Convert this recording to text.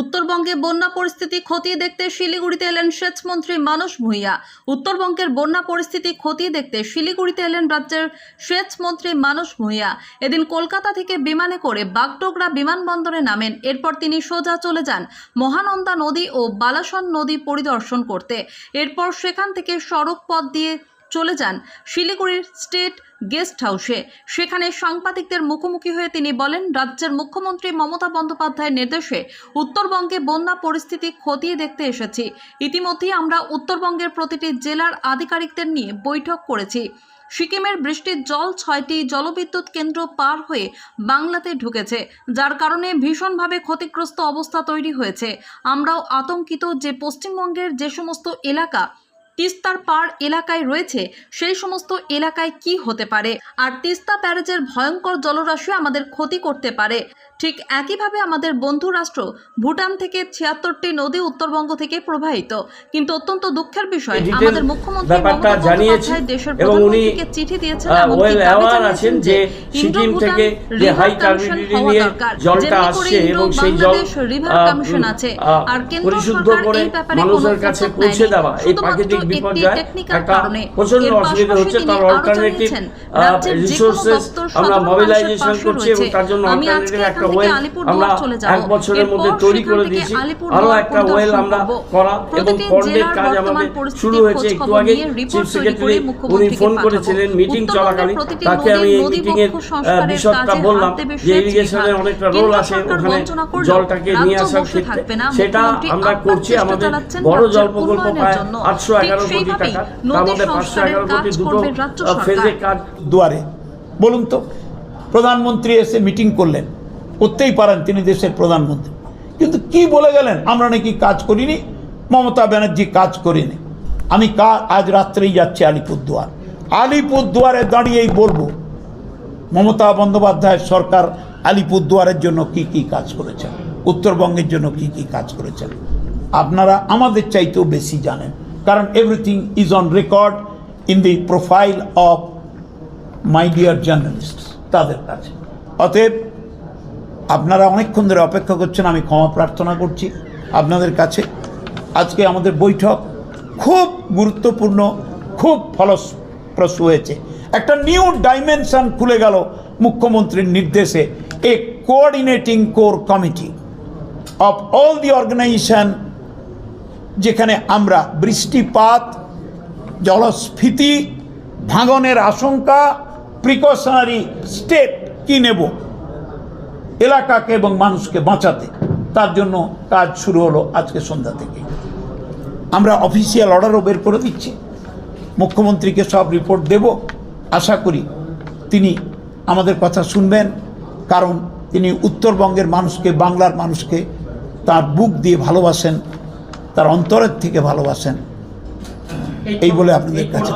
উত্তরবঙ্গে বন্যা পরিস্থিতি খতিয়ে দেখতে শিলিগুড়িতে এলেন সেচমন্ত্রী মানস ভূঁইয়া। উত্তরবঙ্গের বন্যা পরিস্থিতি খতিয়ে দেখতে শিলিগুড়িতে এলেন রাজ্যের সেচমন্ত্রী মানস ভূঁইয়া। এদিন কলকাতা থেকে বিমানে করে বাগডোগরা বিমানবন্দরে নামেন। এরপর তিনি সোজা চলে যান মহানন্দা নদী ও বালাসন নদী পরিদর্শন করতে। এরপর সেখান থেকে সড়ক পথ দিয়ে চলে যান। শিলিগুড়ির স্টেট গেস্ট হাউসে। সেখানে সাংবাদিকদের মুখোমুখি হয়ে তিনি বলেন, রাজ্যের মুখ্যমন্ত্রী মমতা বন্দ্যোপাধ্যায়ের নির্দেশে উত্তরবঙ্গে বন্যা পরিস্থিতি খতিয়ে দেখতে এসেছি। ইতিমধ্যেই আমরা উত্তরবঙ্গের প্রতিটি জেলার আধিকারিকদের নিয়ে বৈঠক করেছি। সিকিমের বৃষ্টির জল ছয়টি জলবিদ্যুৎ কেন্দ্র পার হয়ে বাংলাতে ঢুকেছে, যার কারণে ভীষণভাবে ক্ষতিগ্রস্ত অবস্থা তৈরি হয়েছে। আমরাও আতঙ্কিত যে পশ্চিমবঙ্গের যে সমস্ত এলাকা তিস্তার পার এলাকায় রয়েছে সেই সমস্ত এলাকায় কি হতে পারে? আর তিস্তা ব্যারেজের ভয়ঙ্কর জলরাশি আমাদের ক্ষতি করতে পারে। ঠিক একইভাবে আমাদের বন্ধু রাষ্ট্র ভুটান থেকে ছিয়াত্তরটি নদী উত্তরবঙ্গ থেকে প্রবাহিত। কিন্তু অত্যন্ত দুঃখের বিষয় আমাদের মুখ্যমন্ত্রী মমতা বন্দ্যোপাধ্যায় দেশের প্রধানমন্ত্রীকে চিঠি দিয়েছেন এমনকি দাবি জানিয়েছেন যে যে সিকিম থেকে যে হাই কমিশন নিয়ে জলটা আসছে এবং সেই জল রিভার কমিশন আছে। আর কেন্দ্র সরকার এই ব্যাপারে কোনো কাছে পৌঁছে। দেওয়া এই প্রাকৃতিক একটি বিপর্যয় কারণে। প্রচণ্ড অসুবিধা হচ্ছে তার অল্টারনেটিভ জানিয়েছেন, রাজ্যের যে কোনো রিসোর্সেস আমরা মোবিলাইজেশন করছি এবং তার জন্য রয়েছে। আমি আজকে অল্টারনেটিভ একটা ওয়েল আমরা এক বছরের মধ্যে তৈরি করে দিয়েছি। আরও একটা ওয়েল আমরা করা এবং প্রতিটি কাজ আমাদের শুরু হয়েছে। একটু আগে চিফ সেক্রেটারি উনি ফোন করেছিলেন মিটিং চলাকালীন। তাকে আমি এই মিটিং এর বিশদটা বললাম যে ইরিগেশনের অনেকটা রোল আছে ওখানে জলটাকে নিয়ে আসার ক্ষেত্রে। সেটা আমরা করছি আমাদের বড় জল প্রকল্প প্রায় আটশো এগারো কোটি টাকা তার মধ্যে পাঁচশো এগারো কোটি দুটো করবে রাজ্য আহ, ফেজে কাজ দুয়ারে। বলুন তো প্রধানমন্ত্রী এসে মিটিং করলেন করতেই পারেন তিনি দেশের প্রধানমন্ত্রী। কিন্তু কি বলে গেলেন? আমরা নাকি কাজ করিনি মমতা ব্যানার্জি কাজ করিনি। আমি কা আজ রাত্রেই যাচ্ছি আলিপুরদুয়ার। আলিপুরদুয়ারে দাঁড়িয়েই বলব মমতা বন্দ্যোপাধ্যায়ের সরকার আলিপুরদুয়ারের জন্য কি কি কাজ করেছেন? উত্তরবঙ্গের জন্য কি কি কাজ করেছেন? আপনারা আমাদের চাইতেও বেশি জানেন। কারণ everything is on record in the profile of my dear journalist তাদের কাছে। অতএব, আপনারা অনেকক্ষণ ধরে অপেক্ষা করছেন, আমি ক্ষমা প্রার্থনা করছি আপনাদের কাছে। আজকে আমাদের বৈঠক খুব গুরুত্বপূর্ণ, খুব ফলপ্রসূ হয়েছে। একটা নিউ ডাইমেনশন খুলে গেল মুখ্যমন্ত্রীর নির্দেশে a coordinating core committee of all the organisation যেখানে আমরা বৃষ্টিপাত, জলস্ফীতি, ভাঙনের আশঙ্কা প্রিকশনারি স্টেপ কি নেব? এলাকাকে এবং মানুষকে বাঁচাতে। তার জন্য কাজ শুরু হলো আজকে সন্ধ্যা থেকে আমরা অফিসিয়াল অর্ডারও বের করে দিচ্ছি। মুখ্যমন্ত্রীকে সব রিপোর্ট দেব। আশা করি তিনি আমাদের কথা শুনবেন। কারণ তিনি উত্তরবঙ্গের মানুষকে, বাংলার মানুষকে তার বুক দিয়ে ভালোবাসেন। তার অন্তরের থেকে ভালোবাসেন এই বলে আপনাদের কাছে।